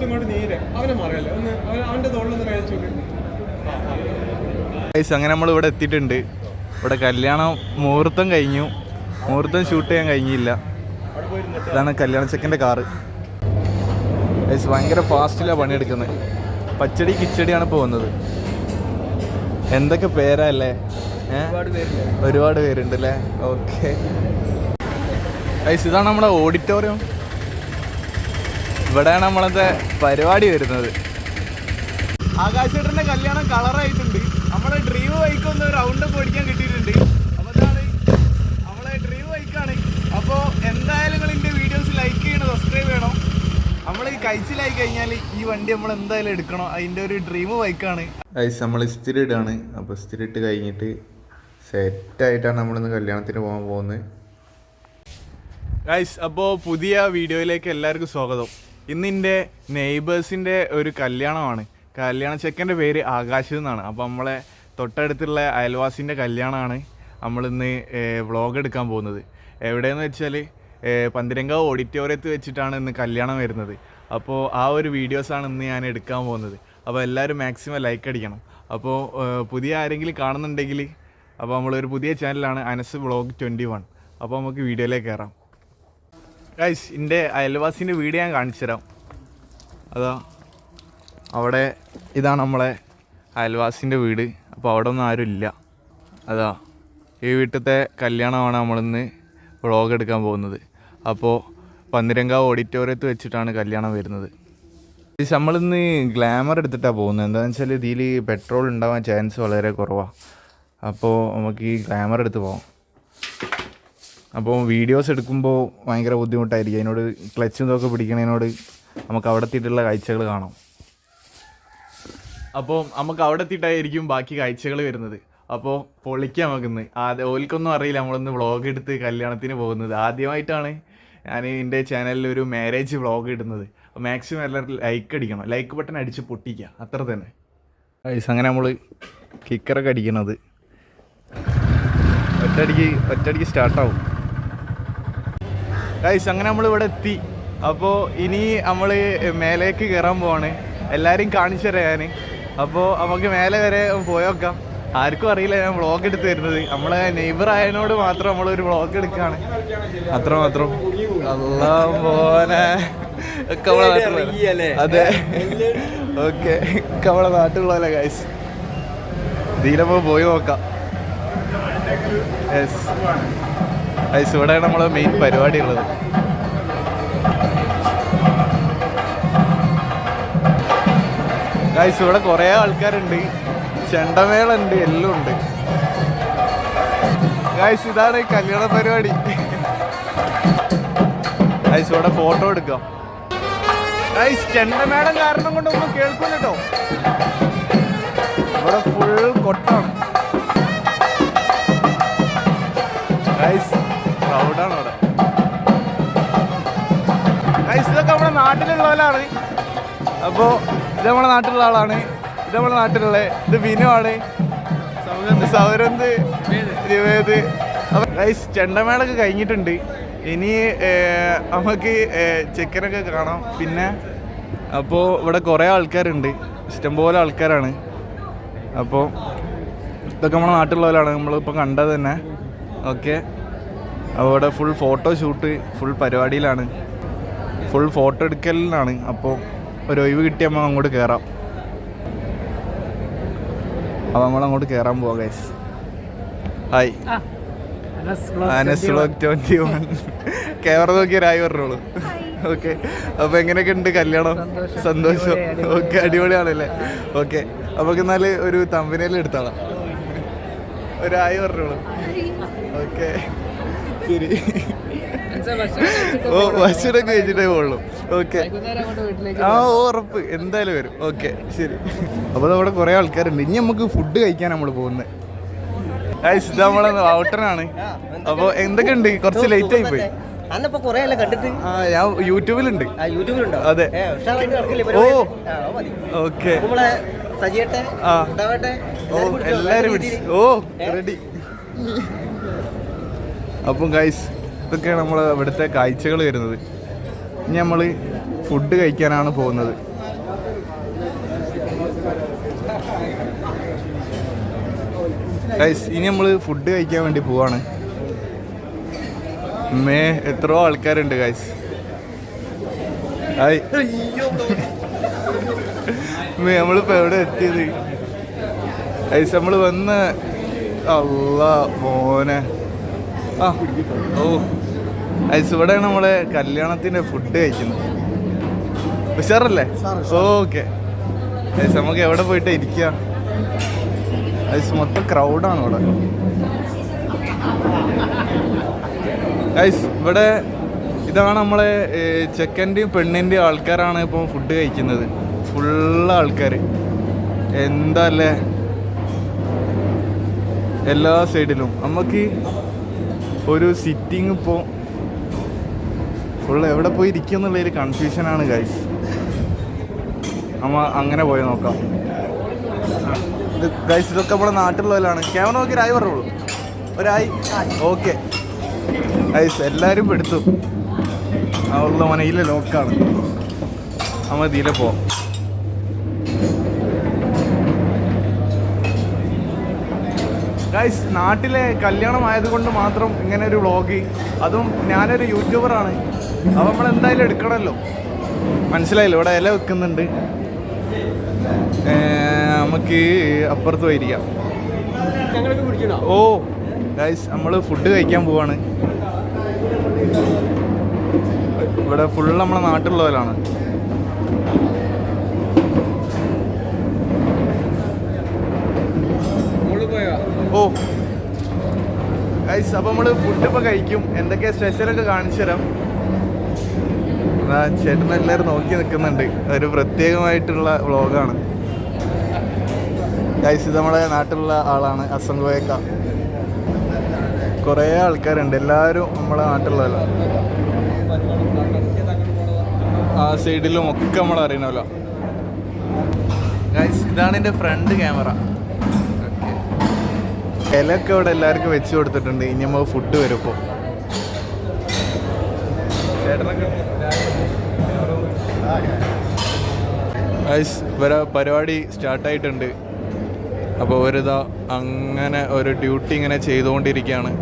കുറച്ചിങ്ങോട്ട് നീരെ. അവനെ അവന്റെ അങ്ങനെ നമ്മൾ ഇവിടെ എത്തിയിട്ടുണ്ട്. ഇവിടെ കല്യാണം മുഹൂർത്തം കഴിഞ്ഞു. മുഹൂർത്തം ഷൂട്ട് ചെയ്യാൻ കഴിഞ്ഞില്ല. ഇതാണ് കല്യാണ ചെക്കന്റെ കാറ് ഭയങ്കര ഫാസ്റ്റിലാണ് പണിയെടുക്കുന്നത് പച്ചടി കിച്ചടിയാണ് പോകുന്നത്. എന്തൊക്കെ പേരാ അല്ലേ ഏ? ഒരുപാട് പേരുണ്ട് അല്ലേ? ഓക്കെ ഇതാണ് നമ്മുടെ ഓഡിറ്റോറിയം ഇവിടെയാണ് നമ്മളത്തെ പരിപാടി വരുന്നത്. ആകാശേട്ടന്റെ കല്യാണം കളറായിട്ടുണ്ട്. നമ്മളെ ഡ്രീം ബൈക്ക് ഒന്ന് റൗണ്ട് പൊടിക്കാൻ കിട്ടിയിട്ടുണ്ട്. അപ്പൊ ഇതാണ് നമ്മളെ ഡ്രീം ബൈക്കാണ് അപ്പോൾ എന്തായാലും നിങ്ങൾ വീഡിയോസ് ലൈക്ക് ചെയ്യണം സബ്സ്ക്രൈബ് ചെയ്യണം. നമ്മൾ ഈ കഴിച്ചിലായി കഴിഞ്ഞാൽ ഈ വണ്ടി നമ്മൾ എന്തായാലും എടുക്കണം. അതിന്റെ ഒരു ഡ്രീം ബൈക്കാണ് ഐസ് നമ്മൾ ഇസ്തിരി ഇടാണ്. അപ്പോൾ ഇസ്തിരി ഇട്ട് കഴിഞ്ഞിട്ട് സെറ്റായിട്ടാണ് നമ്മളിന്ന് കല്യാണത്തിന് പോകാൻ പോകുന്നത്. ഗൈസ് അപ്പോൾ പുതിയ വീഡിയോയിലേക്ക് എല്ലാവർക്കും സ്വാഗതം. ഇന്ന് എന്റെ നെയ്ബേഴ്സിന്റെ ഒരു കല്യാണമാണ്. കല്യാണ ചെക്കന്റെ പേര് ആകാശ് എന്നാണ്. അപ്പോൾ നമ്മളെ തൊട്ടടുത്തുള്ള അയൽവാസിന്റെ കല്യാണമാണ് നമ്മളിന്ന് വ്ളോഗ് എടുക്കാൻ പോകുന്നത്. എവിടെയെന്ന് വെച്ചാൽ പന്തിരങ്കാവ് ഓഡിറ്റോറിയത്തിൽ വെച്ചിട്ടാണ് ഇന്ന് കല്യാണം വരുന്നത്. അപ്പോൾ ആ ഒരു വീഡിയോസാണ് ഇന്ന് ഞാൻ എടുക്കാൻ പോകുന്നത്. അപ്പോൾ എല്ലാവരും മാക്സിമം ലൈക്ക് അടിക്കണം. അപ്പോൾ പുതിയ ആരെങ്കിലും കാണുന്നുണ്ടെങ്കിൽ അപ്പോൾ നമ്മളൊരു പുതിയ ചാനലാണ് അനസ് വ്ളോഗ് ട്വന്റി വൺ അപ്പോൾ നമുക്ക് വീഡിയോയിലേക്ക് കയറാം. ഗൈസ് എന്റെ അയൽവാസിന്റെ വീട് ഞാൻ കാണിച്ചു തരാം. അതാ അവിടെ ഇതാണ് നമ്മളെ അയൽവാസിന്റെ വീട്. അപ്പോൾ അവിടെ ഒന്നും ആരും ഇല്ല. അതാ ഈ വീട്ടിലത്തെ കല്യാണമാണ് നമ്മളിന്ന് വ്ളോഗ് എടുക്കാൻ പോകുന്നത്. അപ്പോൾ പന്നിരങ്കാവ് ഓഡിറ്റോറിയത്ത് വെച്ചിട്ടാണ് കല്യാണം വരുന്നത്. നമ്മളിന്ന് ഗ്ലാമർ എടുത്തിട്ടാണ് പോകുന്നത്. എന്താണെന്ന് വെച്ചാൽ ഇതിൽ പെട്രോൾ ഉണ്ടാവാൻ ചാൻസ് വളരെ കുറവാണ് അപ്പോൾ നമുക്ക് ഈ ഗ്ലാമർ എടുത്ത് പോകാം അപ്പോൾ വീഡിയോസ് എടുക്കുമ്പോൾ ഭയങ്കര ബുദ്ധിമുട്ടായിരിക്കും. അതിനോട് ക്ലച്ചും ഇതൊക്കെ പിടിക്കണതിനോട് നമുക്ക് അവിടെ എത്തിയിട്ടുള്ള കാഴ്ചകൾ കാണാം. അപ്പോൾ നമുക്ക് അവിടെ എത്തിയിട്ടായിരിക്കും ബാക്കി കാഴ്ചകൾ വരുന്നത്. അപ്പോൾ പൊളിക്കാം നമുക്കിന്ന്. ആദ്യം ഓൽക്കൊന്നും അറിയില്ല. നമ്മളൊന്ന് വ്ളോഗ് എടുത്ത് കല്യാണത്തിന് പോകുന്നത്. ആദ്യമായിട്ടാണ് ഞാൻ എന്റെ ചാനലിൽ ഒരു മാരേജ് വ്ളോഗ് ഇടുന്നത്. അപ്പോൾ മാക്സിമം എല്ലാവരും ലൈക്ക് അടിക്കണം. ലൈക്ക് ബട്ടൺ അടിച്ച് പൊട്ടിക്കുക. അത്ര തന്നെ. അങ്ങനെ നമ്മൾ കിക്കറൊക്കെ അടിക്കണത്. ഒറ്റയടിക്ക് ഒറ്റയടിക്ക് സ്റ്റാർട്ടാവും ഗൈസ് അങ്ങനെ നമ്മൾ ഇവിടെ എത്തി. അപ്പോൾ ഇനി നമ്മൾ മേലേക്ക് കയറാൻ പോവാണ്. എല്ലാവരും കാണിച്ചു തരാം ഞാൻ അപ്പോൾ നമുക്ക് മേലെ വരെ പോയോക്കാം ആർക്കും അറിയില്ല ഞാൻ വ്ളോഗ് എടുത്ത് തരുന്നത് നമ്മളെ നെയ്ബർ ആയതിനോട് മാത്രം നമ്മൾ ഒരു വ്ളോഗ് എടുക്കുകയാണ് അത്ര മാത്രം ഒക്കെ നമ്മളെ നാട്ടിലുള്ള അതെ. ഓക്കെ. ഒക്കെ നമ്മളെ നാട്ടിലുള്ള ഗൈസ് ഇതിലപ്പോൾ പോയി നോക്കാം. യെസ് ഐസ് ഇവിടെയാണ് നമ്മളെ മെയിൻ പരിപാടി ഉള്ളത്. ഗൈസ് ഇവിടെ കുറേ ആൾക്കാരുണ്ട്. ചെണ്ടമേളുണ്ട് എല്ലാം ഉണ്ട്. ഗൈസ് ഇതാണ് ഈ കല്യാണ പരിപാടി. ഗൈസ് ഇവിടെ ഫോട്ടോ എടുക്കാം. ഗൈസ് ചെണ്ടമേളം കാരണം കൊണ്ട് ഒന്നും കേൾക്കുന്നു കേട്ടോ ഇവിടെ ഫുൾ കൊട്ടാണ്. ഗൈസ് നാട്ടിലുള്ളവരാണ്. അപ്പോൾ ഇത് നമ്മുടെ നാട്ടിലുള്ള ആളാണ്. ഇത് നമ്മുടെ നാട്ടിലുള്ള. ഇത് ബിനു ആണ് സൗരന്ത് നിവേദ് ഗൈസ് ചെണ്ടമേളൊക്കെ കഴിഞ്ഞിട്ടുണ്ട്. ഇനി നമുക്ക് ചെക്കനൊക്കെ കാണാം. പിന്നെ അപ്പോൾ ഇവിടെ കുറേ ആൾക്കാരുണ്ട്. ഇഷ്ടംപോലെ ആൾക്കാരാണ്. അപ്പോൾ ഇതൊക്കെ നമ്മുടെ നാട്ടിലുള്ളവരാണ്. നമ്മളിപ്പോൾ കണ്ടത് തന്നെ. ഓക്കെ. അവിടെ ഫുൾ ഫോട്ടോ ഷൂട്ട് ഫുൾ പരിപാടിയിലാണ്. ഫുൾ ഫോട്ടോ എടുക്കലിനാണ്. അപ്പോൾ ഒരു ഒഴിവ് കിട്ടിയപ്പോൾ അങ്ങോട്ട് കയറാം അപ്പോൾ നമ്മൾ അങ്ങോട്ട് കയറാൻ പോവാം guys hi Anas vlog twenty one camera നോക്കി ഒരായി പറഞ്ഞോളൂ. ഓക്കെ അപ്പോൾ എങ്ങനെയൊക്കെ ഉണ്ട് കല്യാണം? സന്തോഷം. ഓക്കെ അടിപൊളിയാണല്ലേ? ഓക്കെ അപ്പോൾ എന്നാൽ ഒരു തമ്പനയിൽ എടുത്താളാം. ഒരായി പറഞ്ഞോളൂ. ഓക്കെ ശരി. ഓ ഭക്ഷണം കഴിച്ചിട്ടേ പോകുള്ളൂ ഓക്കെ. ആ ഓ, ഉറപ്പ്. എന്തായാലും വരും. ഓക്കെ ശരി. അപ്പോൾ നമ്മുടെ കുറേ ആൾക്കാരുണ്ട്. ഇനി നമുക്ക് ഫുഡ് കഴിക്കാൻ നമ്മൾ പോകുന്നത് ഇത് നമ്മളെ ഔട്ടറാണ് അപ്പോൾ എന്തൊക്കെയുണ്ട്? കുറച്ച് ലേറ്റ് ആയി പോയി. അന്നപ്പോ കൊറേ അല്ലേ കണ്ടിട്ട്? ആ ഞാൻ യൂട്യൂബിലുണ്ട്. ആ യൂട്യൂബിലുണ്ടോ? അതെ. ഏ, ഉഷാറായിട്ട് നടക്കില്ലേ? ഓ. ഓക്കെ. നമ്മളെ സജിയേട്ടെ. ഓ എല്ലാവരും എല്ലാരും. ഓ റെഡി അപ്പം ഗൈസ് ഇതൊക്കെയാണ് നമ്മൾ ഇവിടുത്തെ കാഴ്ചകൾ വരുന്നത്. ഇനി നമ്മൾ ഫുഡ് കഴിക്കാനാണ് പോകുന്നത്. ഇനി നമ്മൾ ഫുഡ് കഴിക്കാൻ വേണ്ടി പോവാണ്. മേ എത്രയോ ആൾക്കാരുണ്ട് ഗൈസ് മേ നമ്മളിപ്പോ എവിടെ എത്തിയത്? ഐസ് നമ്മൾ വന്ന് അല്ല മോനെ. ആ. ഓ. ഗൈസ് ഇവിടെയാണ് നമ്മളെ കല്യാണത്തിന്റെ ഫുഡ് കഴിക്കുന്നത്. ഉഷാറല്ലേ? ഓക്കെ. ഐസ് നമുക്ക് എവിടെ പോയിട്ട് ഇരിക്കാം? ഐസ് മൊത്തം ക്രൗഡാണ് ഇവിടെ. ഗൈസ് ഇവിടെ ഇതാണ് നമ്മളെ ചെക്കന്റെയും പെണ്ണിന്റെയും ആൾക്കാരാണ് ഇപ്പം ഫുഡ് കഴിക്കുന്നത്. ഫുള്ള് ആൾക്കാർ എന്താ അല്ലേ? എല്ലാ സൈഡിലും നമുക്ക് ഒരു സിറ്റിംഗ് ഇപ്പോൾ ഉള്ള എവിടെ പോയി ഇരിക്കും എന്നുള്ളൊരു കൺഫ്യൂഷനാണ് ഗൈസ് നമ്മ അങ്ങനെ പോയി നോക്കാം. ഇത് ഗൈസ് ഇതൊക്കെ നമ്മുടെ നാട്ടിലുള്ളവരാണ്. ക്യാമറ നോക്കി ഒരായി പറഞ്ഞോളൂ. ഒരായി. ഓക്കെ ഗൈസ് എല്ലാവരും എടുത്തു. ആ ഉള്ള മനയിലെ ലോക്കാണ് നമ്മൾ ഇതിലെ പോവാം. ഗൈസ് നാട്ടിലെ കല്യാണം ആയതുകൊണ്ട് മാത്രം ഇങ്ങനെ ഒരു വ്ളോഗ് അതും ഞാനൊരു യൂട്യൂബറാണ് അപ്പം നമ്മൾ എന്തായാലും എടുക്കണമല്ലോ മനസ്സിലായില്ല? ഇവിടെ ഇല വെക്കുന്നുണ്ട്. നമുക്ക് അപ്പുറത്ത് പോയിരിക്കാം. ഓ ഗൈസ് നമ്മൾ ഫുഡ് കഴിക്കാൻ പോവാണ്. ഇവിടെ ഫുൾ നമ്മളെ നാട്ടിലുള്ളവരാണ്. ഓ. ഗൈസ് അപ്പോൾ നമ്മൾ ഫുഡ് ഇപ്പോൾ കഴിക്കും. എന്തൊക്കെയാ സ്പെഷ്യലൊക്കെ കാണിച്ചു തരാം. ചേട്ടൻ എല്ലാവരും നോക്കി നിൽക്കുന്നുണ്ട്. ഒരു പ്രത്യേകമായിട്ടുള്ള വ്ളോഗാണ്. ഗൈസ് ഇത് നമ്മുടെ നാട്ടിലുള്ള ആളാണ് അസംഗോയക്ക കുറേ ആൾക്കാരുണ്ട്. എല്ലാവരും നമ്മളെ നാട്ടിലുള്ളതല്ല ആ സൈഡിലും ഒക്കെ നമ്മൾ അറിയണമല്ലോ ഗൈസ് ഇതാണ് എന്റെ ഫ്രണ്ട് ക്യാമറ ഇലയൊക്കെ ഇവിടെ എല്ലാവർക്കും വെച്ച് കൊടുത്തിട്ടുണ്ട്. ഇനി നമ്മൾ ഫുഡ് വരും ഇപ്പോൾ ഗൈസ് ഇവരെ പരിപാടി സ്റ്റാർട്ടായിട്ടുണ്ട് അപ്പോൾ ഒരിതാ അങ്ങനെ ഒരു ഡ്യൂട്ടി ഇങ്ങനെ ചെയ്തുകൊണ്ടിരിക്കുകയാണ്.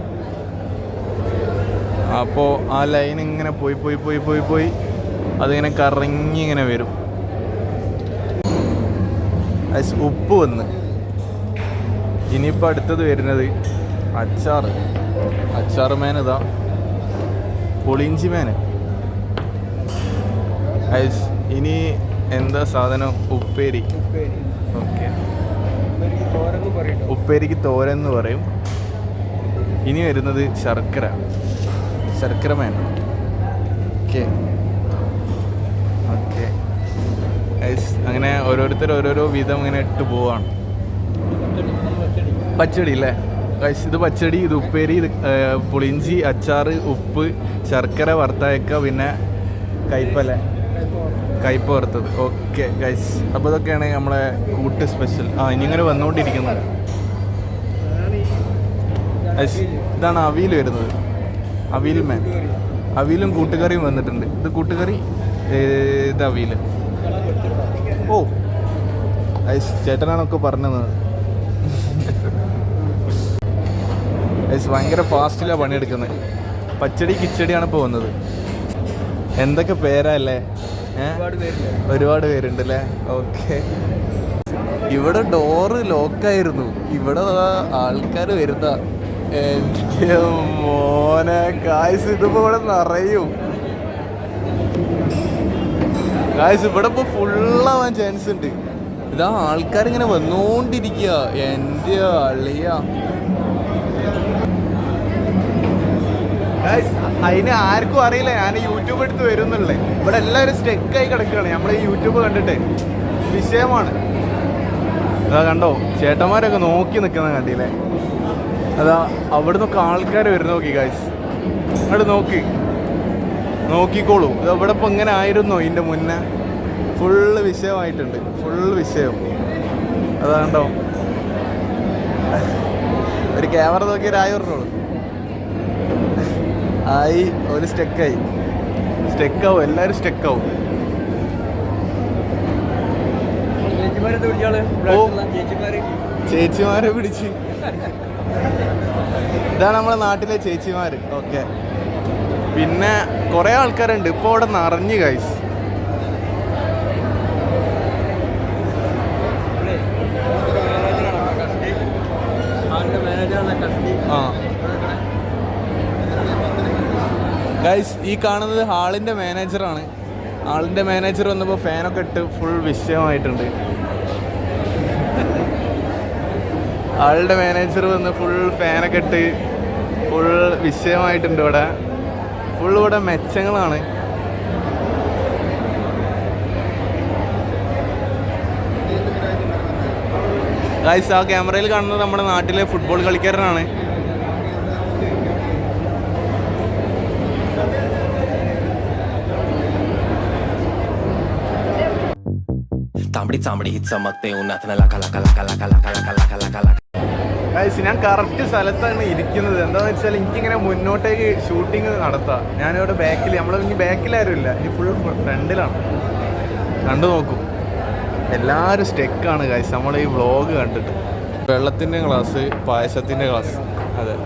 അപ്പോൾ ആ ലൈൻ ഇങ്ങനെ പോയി പോയി പോയി പോയി പോയി അതിങ്ങനെ കറങ്ങി ഇങ്ങനെ വരും ഉപ്പ് വന്ന്. ഇനിയിപ്പോൾ അടുത്തത് വരുന്നത് അച്ചാർ. അച്ചാർ മേൻ ഇതാ. പുളിഞ്ചി മേന് ഗൈസ് ഇനി എന്താ സാധനം? ഉപ്പേരി. ഓക്കെ ഉപ്പേരിക്ക് തോരൻ എന്ന് പറയും. ഇനി വരുന്നത് ശർക്കര. ശർക്കര മേൻ ഓക്കെ ഓക്കെ അങ്ങനെ ഓരോരുത്തർ ഓരോരോ വിധം ഇങ്ങനെ ഇട്ട് പോവാണ്. പച്ചടി അല്ലേ ഇത് പച്ചടി ഇത് ഉപ്പേരി ഇത് പുളിഞ്ചി അച്ചാർ ഉപ്പ് ശർക്കര വറുത്തയക്ക പിന്നെ കയ്പല കയ്പ വറുത്തത്. ഓക്കെ ഗൈസ് അപ്പോൾ ഇതൊക്കെയാണ് നമ്മളെ കൂട്ട് സ്പെഷ്യൽ ആ ഇനി ഇങ്ങനെ വന്നുകൊണ്ടിരിക്കുന്നത് ഇതാണ് അവിയിൽ വരുന്നത്. അവിയിൽ മേൻ. അവിയിലും കൂട്ടുകറിയും വന്നിട്ടുണ്ട്. ഇത് കൂട്ടുകറി? ഇത് അവിയിൽ ഓ. ചേട്ടനാണൊക്കെ പറഞ്ഞത്. ഭയങ്കര ഫാസ്റ്റിലാണ് പണിയെടുക്കുന്നത് പച്ചടി കിച്ചടിയാണ് പോകുന്നത്. വന്നത് എന്തൊക്കെ പേരല്ലേ? ഒരുപാട് പേരുണ്ട് അല്ലേ ഓക്കെ. ഇവിടെ ഡോറ് ലോക്കായിരുന്നു ഇവിടെ ആൾക്കാർ വരുന്ന എനിക്ക് മോനെ കായ്സ് ഇതിപ്പോ ഇവിടെ നിറയും. കായ്സ് ഇവിടെ ഇപ്പൊ ഫുള്ളാവാൻ ചാൻസ് ഉണ്ട്. ഇതാ ആൾക്കാരിങ്ങനെ വന്നുകൊണ്ടിരിക്കുക എന്റെ അളിയ. അതിന് ആർക്കും അറിയില്ല. ഞാൻ യൂട്യൂബ് എടുത്ത് വരുന്നുള്ളേ. ഇവിടെ എല്ലാവരും സ്റ്റെക്കായി കിടക്കുകയാണ്. നമ്മൾ ഈ യൂട്യൂബ് കണ്ടിട്ട്. വിഷയമാണ്. അതാ കണ്ടോ? ചേട്ടന്മാരൊക്കെ നോക്കി നിൽക്കുന്ന കണ്ടില്ലേ? അതാ അവിടെ നിന്നൊക്കെ ആൾക്കാർ വരുന്ന നോക്കി ഗായ്സ് അങ്ങോട്ട് നോക്കി. നോക്കിക്കോളൂ. ഇത് അവിടെ ഇപ്പം ഇങ്ങനെ ആയിരുന്നു ഇതിന്റെ മുന്നേ. ഫുള്ള് വിഷയമായിട്ടുണ്ട്. ഫുള്ള് വിഷയം. അതാ കണ്ടോ? ഒരു ക്യാമറ നോക്കി ഒരു ആയിരം പറഞ്ഞോളൂ ആയി ഒരു സ്റ്റെക്കായി സ്റ്റെക്കാവും എല്ലാവരും സ്റ്റെക്കാവും. ചേച്ചിമാര്? പിടിച്ച്. ഇതാണ് നമ്മളെ നാട്ടിലെ ചേച്ചിമാർ ഓക്കെ. പിന്നെ കുറേ ആൾക്കാരുണ്ട്. ഇപ്പോൾ അവിടെ നിറഞ്ഞു കൈസ് ആ. ഗൈസ് ഈ കാണുന്നത് ഹാളിന്റെ മാനേജറാണ് ഹാളിന്റെ മാനേജർ വന്നപ്പോൾ ഫാനൊക്കെ ഇട്ട് ഫുൾ വിഷയമായിട്ടുണ്ട്. ആളുടെ മാനേജർ വന്ന് ഫുൾ ഫാനൊക്കെ ഇട്ട് ഫുൾ വിഷയമായിട്ടുണ്ട് ഇവിടെ. ഫുൾ ഇവിടെ മെച്ചങ്ങളാണ്. ഗൈസ് ആ ക്യാമറയിൽ കാണുന്നത് നമ്മുടെ നാട്ടിലെ ഫുട്ബോൾ കളിക്കാരനാണ്. ചാമ്പടി ചാമ്പടി ഹിച്ചമത്തെ ഗൈസ് ഞാൻ കറക്റ്റ് സ്ഥലത്താണ് ഇരിക്കുന്നത്. എന്താണെന്ന് വെച്ചാൽ എനിക്കിങ്ങനെ മുന്നോട്ടേക്ക് ഷൂട്ടിങ് നടത്താം. ഞാനിവിടെ ബാക്കിൽ നമ്മൾ ഇനി ബാക്കിലാരും ഇല്ല. ഇനി ഫുൾ ഫ്രണ്ടിലാണ് കണ്ടു നോക്കും. എല്ലാവരും സ്റ്റെക്കാണ് ഗൈസ് നമ്മൾ ഈ വ്ളോഗ് കണ്ടിട്ട്. വെള്ളത്തിന്റെ ഗ്ലാസ് പായസത്തിന്റെ ഗ്ലാസ് അതെ.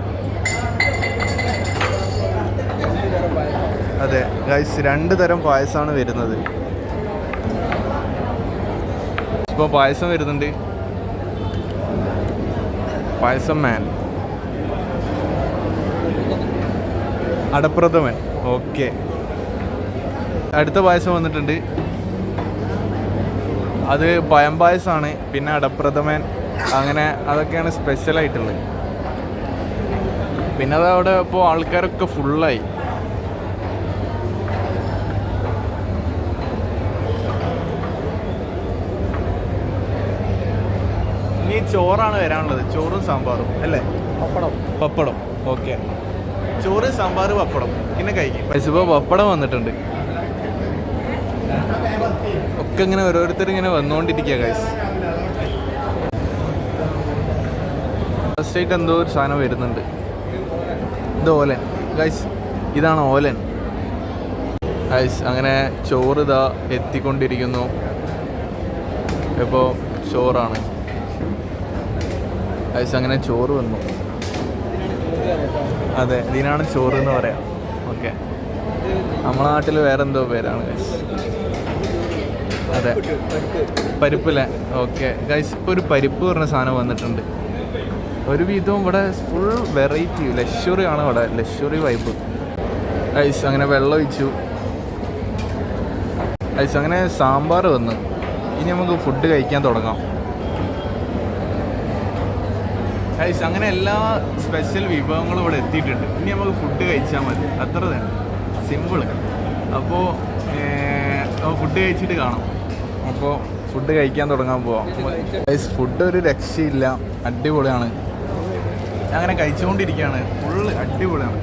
അതെ. ഗൈസ് രണ്ട് തരം പായസമാണ് വരുന്നത്. ഇപ്പോൾ പായസം വരുന്നുണ്ട്. പായസം മാൻ അടപ്രഥമൻ. ഓക്കെ അടുത്ത പായസം വന്നിട്ടുണ്ട്. അത് പയം പായസമാണ് പിന്നെ അടപ്രഥമൻ. അങ്ങനെ അതൊക്കെയാണ് സ്പെഷ്യലായിട്ടുള്ളത് പിന്നെ അത് അവിടെ ഇപ്പോൾ ആൾക്കാരൊക്കെ ഫുള്ളായി ഇനി ചോറാണ് വരാനുള്ളത്. ചോറും സാമ്പാറും അല്ലേ? പപ്പടം പപ്പടം. ഓക്കെ. ചോറ് സാമ്പാർ പപ്പടം. പിന്നെ കഴിക്കും. പക്ഷേ ഇപ്പോൾ പപ്പടം വന്നിട്ടുണ്ട്. ഒക്കെ ഇങ്ങനെ ഓരോരുത്തർ ഇങ്ങനെ വന്നുകൊണ്ടിരിക്കുക ഗൈസ് ഫസ്റ്റ് ആയിട്ട് എന്തോ ഒരു സാധനം വരുന്നുണ്ട്. ഇത് ഓലൻ. ഗൈസ് ഇതാണ് ഓലൻ. ഗൈസ് അങ്ങനെ ചോറ് ഇതാ എത്തിക്കൊണ്ടിരിക്കുന്നു. ഇപ്പോൾ ചോറാണ്. ഗൈസ് അങ്ങനെ ചോറ് വന്നു അതെ ഇതിനാണ് ചോറ് എന്ന് പറയാം. ഓക്കെ. നമ്മളെ നാട്ടിൽ വേറെ എന്തോ പേരാണ് അതെ. പരിപ്പില്ലേ? ഓക്കെ. ഗൈസ് ഇപ്പോൾ ഒരു പരിപ്പ് പറഞ്ഞ സാധനം വന്നിട്ടുണ്ട്. ഒരു വിധവും ഇവിടെ ഫുൾ വെറൈറ്റി ലക്ഷറി ആണ് ഇവിടെ. ലക്ഷറി വൈബ് ഗൈസ് അങ്ങനെ വെള്ളം ഒഴിച്ചു. ഗൈസ് അങ്ങനെ സാമ്പാർ വന്നു. ഇനി നമുക്ക് ഫുഡ് കഴിക്കാൻ തുടങ്ങാം. ഗൈസ് അങ്ങനെ എല്ലാ സ്പെഷ്യൽ വിഭവങ്ങളും ഇവിടെ എത്തിയിട്ടുണ്ട്. ഇനി നമുക്ക് ഫുഡ് കഴിച്ചാൽ മതി. അത്ര തന്നെ. സിമ്പിൾ അപ്പോൾ ഫുഡ് കഴിച്ചിട്ട് കാണാം. അപ്പോൾ ഫുഡ് കഴിക്കാൻ തുടങ്ങാൻ പോവാം. ഫുഡ് ഒരു രക്ഷയില്ല. അടിപൊളിയാണ്. അങ്ങനെ കഴിച്ചുകൊണ്ടിരിക്കുകയാണ്. ഫുള്ള് അടിപൊളിയാണ്.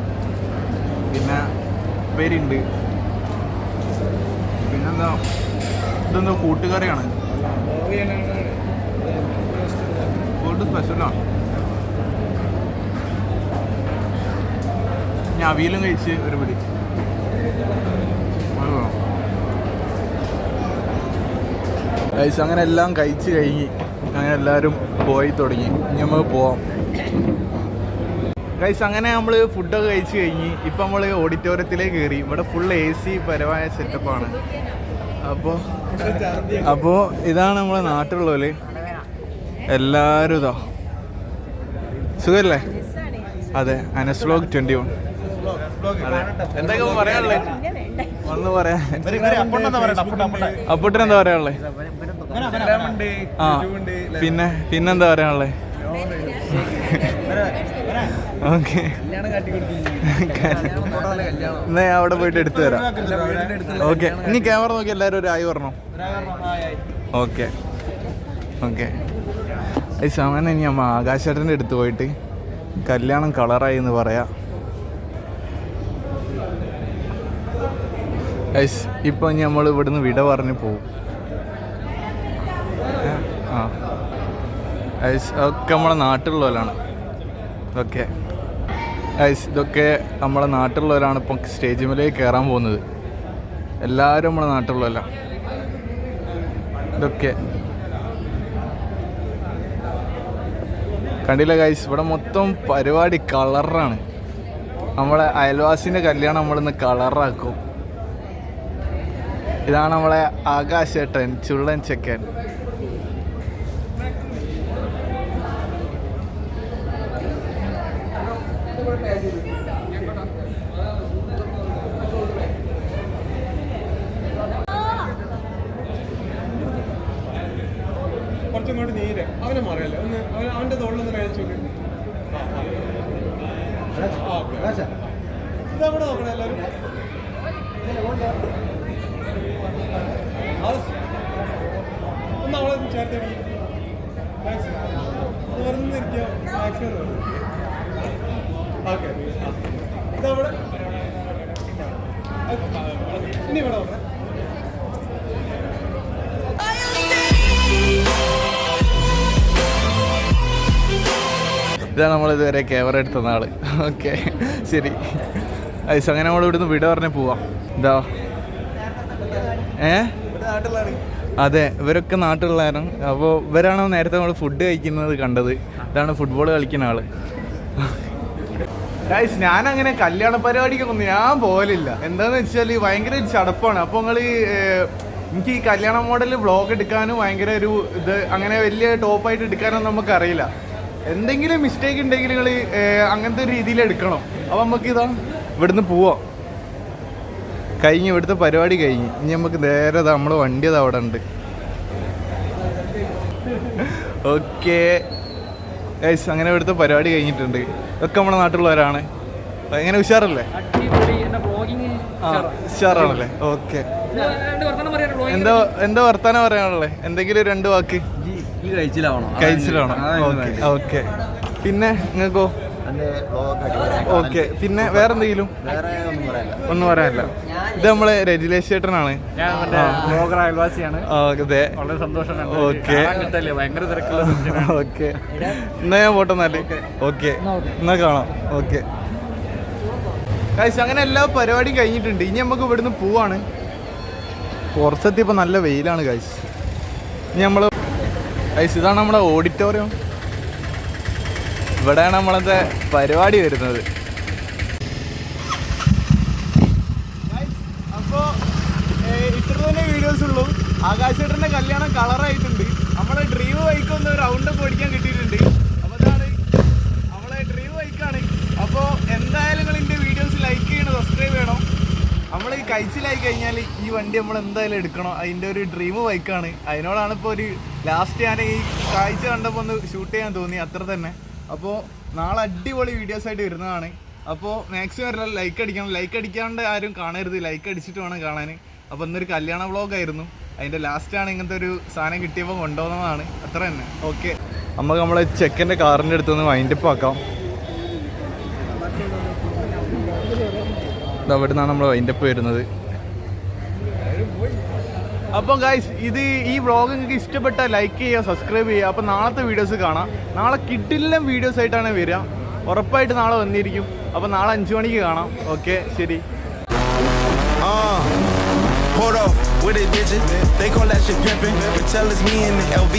പിന്നെ പേരുണ്ട് പിന്നെന്താ? ഇതെന്തോ? കൂട്ടുകറിയാണ്. ഫുഡ് സ്പെഷ്യലാണ് ഞാൻ അവിയലും കഴിച്ച് ഒരു പിടി. കഴിച്ച് അങ്ങനെ എല്ലാം കഴിച്ച് കഴിഞ്ഞ് അങ്ങനെ എല്ലാവരും പോയി തുടങ്ങി. ഇനി നമുക്ക് പോവാം. ഗൈസ് അങ്ങനെ നമ്മൾ ഫുഡൊക്കെ കഴിച്ച് കഴിഞ്ഞ് ഇപ്പം നമ്മൾ ഓഡിറ്റോറിയത്തിലേക്ക് കയറി. ഇവിടെ ഫുൾ എ സി പരമായ സെറ്റപ്പാണ് അപ്പോൾ അപ്പോൾ ഇതാണ് നമ്മളെ നാട്ടിലുള്ളവർ എല്ലാവരും ഇതാ. സുഖല്ലേ? അതെ അനസ്ലോഗ് ട്വന്റി വൺ എന്തൊക്കെ പറയാനുള്ളത് ഒന്ന് പറയാൻ. അപ്പൂട്ടൻ എന്താ പറയാനുള്ളത് ആ പിന്നെ പിന്നെന്താ പറയാനുള്ളത് ഓക്കെ. എന്നാ ഞാൻ അവിടെ പോയിട്ട് എടുത്തു തരാം. ഓക്കെ. ഇനി ക്യാമറ നോക്കി എല്ലാവരും ഒരു ആയി പറഞ്ഞോ ഓക്കെ. ഓക്കെ. ഈ സമയം ഇനി അമ്മ ആകാശേട്ടന്റെ അടുത്ത് പോയിട്ട് കല്യാണം കളറായി എന്ന് പറയാം. ഐസ് ഇനി നമ്മൾ ഇവിടുന്ന് വിട പറഞ്ഞ് പോവും. ആ. ഐസ് ഒക്കെ നമ്മളെ നാട്ടിലുള്ളവരാണ്. ഓക്കെ ഐസ് ഇതൊക്കെ നമ്മളെ നാട്ടിലുള്ളവരാണ് ഇപ്പം സ്റ്റേജ് മേലേക്ക് കയറാൻ പോകുന്നത്. എല്ലാവരും നമ്മളെ നാട്ടിലുള്ളവരാ. ഇതൊക്കെ. കണ്ടില്ല ഗൈസ് ഇവിടെ മൊത്തം പരിപാടി കളറാണ് നമ്മളെ അയൽവാസിന്റെ കല്യാണം നമ്മളിന്ന് കളറാക്കും ഇതാണ് നമ്മളെ ആകാശേട്ടൻ ചുള്ളൻ ചെക്കൻ. കുറച്ചും കൂടി നീര്. അവനെ മറിയല്ലേ? ഒന്ന് അവൻ- അവന്റെ തോളിലൊന്ന് കഴിച്ചു ഇതവിടെ നോക്കണേ എല്ലാവരും. ഒന്ന് അവളെ നമ്മൾ ഇതുവരെ ക്യാമറ എടുത്ത നാൾ. ഓക്കെ ശരി. ഐസ് അങ്ങനെ നമ്മൾ ഇവിടുന്ന് വിട പറഞ്ഞ് പോവാം. ഇതാ. ഏ? അതെ ഇവരൊക്കെ നാട്ടിലുള്ളവരാണ്. അപ്പോൾ ഇവരാണ് നേരത്തെ നമ്മൾ ഫുഡ് കഴിക്കുന്നത് കണ്ടത്? ഇതാണ് ഫുട്ബോൾ കളിക്കുന്ന ആൾ. ഗൈസ് ഞാനങ്ങനെ കല്യാണ പരിപാടിക്കൊന്നും ഞാൻ പോലില്ല എന്താന്ന് വെച്ചാൽ ഭയങ്കര ചടപ്പാണ്. അപ്പോൾ നിങ്ങൾ എനിക്ക് ഈ കല്യാണ മോഡൽ വ്ളോഗ് എടുക്കാനും ഭയങ്കര ഒരു ഇത് അങ്ങനെ വലിയ ടോപ്പായിട്ട് എടുക്കാനൊന്നും നമുക്കറിയില്ല. എന്തെങ്കിലും മിസ്റ്റേക്ക് ഉണ്ടെങ്കിൽ നിങ്ങൾ അങ്ങനത്തെ ഒരു രീതിയിൽ എടുക്കണം അപ്പോൾ നമുക്ക് ഇതാ ഇവിടുന്ന് പോവാം. കഴിഞ്ഞ് ഇവിടുത്തെ പരിപാടി കഴിഞ്ഞ്. ഇനി നമുക്ക് നേരെ നമ്മൾ വണ്ടി അത് അവിടെ ഉണ്ട്. ഓക്കെ. ഗൈസ് അങ്ങനെ ഇവിടുത്തെ പരിപാടി കഴിഞ്ഞിട്ടുണ്ട്. ഒക്കെ നമ്മുടെ നാട്ടിലുള്ളവരാണ്. എങ്ങനെ ഉഷാറല്ലേ? ഉഷാറാണല്ലേ? ഓക്കെ. എന്താ എന്താ വർത്താനം പറയാനുള്ളത് എന്തെങ്കിലും രണ്ട് വാക്ക്? ഈ കഴിച്ചിലാവണോ. കഴിച്ചിലാണോ ഓക്കെ ഓക്കെ. പിന്നെ നിങ്ങൾക്കോ? ഓക്കെ പിന്നെ വേറെ എന്തെങ്കിലും? വേറെ ഒന്നും പറയാനില്ല. ഇത് നമ്മൾ രജിലേഷ് ചേട്ടനാണ്. അയൽവാസിയാണ്. ഓക്കെ ഓക്കെ എന്നാ ഞാൻ പോട്ടെ എന്നാൽ. ഓക്കെ. എന്നാ കാണാം. ഓക്കെ അങ്ങനെ എല്ലാ പരിപാടിയും കഴിഞ്ഞിട്ടുണ്ട്. ഇനി നമുക്ക് ഇവിടുന്ന് പോവാണ്. പുറത്തെത്തിയപ്പോൾ നല്ല വെയിലാണ് കാശ് ഇനി നമ്മൾ കാശ് ഇതാണ് നമ്മുടെ ഓഡിറ്റോറിയം ഇവിടെയാണ് നമ്മളത്തെ പരിപാടി വരുന്നത്. അപ്പോൾ ഇത്ര തന്നെ വീഡിയോസ് ഉള്ളൂ. ആകാശേട്ടന്റെ കല്യാണം കളറായിട്ടുണ്ട്. നമ്മളെ ഡ്രീം ബൈക്ക് ഒന്ന് റൗണ്ട് ഒക്കെ ഓടിക്കാൻ കിട്ടിയിട്ടുണ്ട്. അപ്പോൾ അതാണ് നമ്മളെ ഡ്രീം ബൈക്കാണ് അപ്പോൾ എന്തായാലും നിങ്ങൾ വീഡിയോസ് ലൈക്ക് ചെയ്യണം സബ്സ്ക്രൈബ് ചെയ്യണം. നമ്മൾ ഈ കഴിച്ചിലായി കഴിഞ്ഞാൽ ഈ വണ്ടി നമ്മൾ എന്തായാലും എടുക്കണം. അതിന്റെ ഒരു ഡ്രീം ബൈക്കാണ് അതിനോടാണ് ഇപ്പോൾ ഒരു ലാസ്റ്റ് ഞാൻ ഈ കാഴ്ച കണ്ടപ്പോൾ ഒന്ന് ഷൂട്ട് ചെയ്യാൻ തോന്നി. അത്ര തന്നെ. അപ്പോൾ നാളെ അടിപൊളി വീഡിയോസ് ആയിട്ട് വരുന്നതാണ്. അപ്പോൾ മാക്സിമം എല്ലാം ലൈക്ക് അടിക്കണം. ലൈക്ക് അടിക്കാണ്ട് ആരും കാണരുത്. ലൈക്ക് അടിച്ചിട്ട് വേണം കാണാൻ അപ്പോൾ ഇന്നൊരു കല്യാണ വ്ളോഗ് ആയിരുന്നു. അതിന്റെ ലാസ്റ്റാണ് ഇങ്ങനത്തെ ഒരു സാധനം കിട്ടിയപ്പോൾ കൊണ്ടുപോകുന്നതാണ് അത്ര തന്നെ. ഓക്കെ നമുക്ക് നമ്മളെ ചെക്കന്റെ കാറിന്റെ അടുത്തൊന്ന് വൈൻഡപ്പ് ആക്കാം. അവിടെ നിന്നാണ് നമ്മൾ വൈൻഡപ്പ് വരുന്നത്. അപ്പോൾ ഗായ്സ് ഇത് ഈ വ്ളോഗ് നിങ്ങൾക്ക് ഇഷ്ടപ്പെട്ട ലൈക്ക് ചെയ്യുക സബ്സ്ക്രൈബ് ചെയ്യുക. അപ്പം നാളത്തെ വീഡിയോസ് കാണാം. നാളെ കിട്ടില്ല വീഡിയോസ് ആയിട്ടാണ് വരിക. ഉറപ്പായിട്ട് നാളെ വന്നിരിക്കും. അപ്പം നാളെ അഞ്ച് മണിക്ക് കാണാം. ഓക്കെ ശരി. Hold pulled off with a digit. They call that shit pimpin', But tell us me and the LV.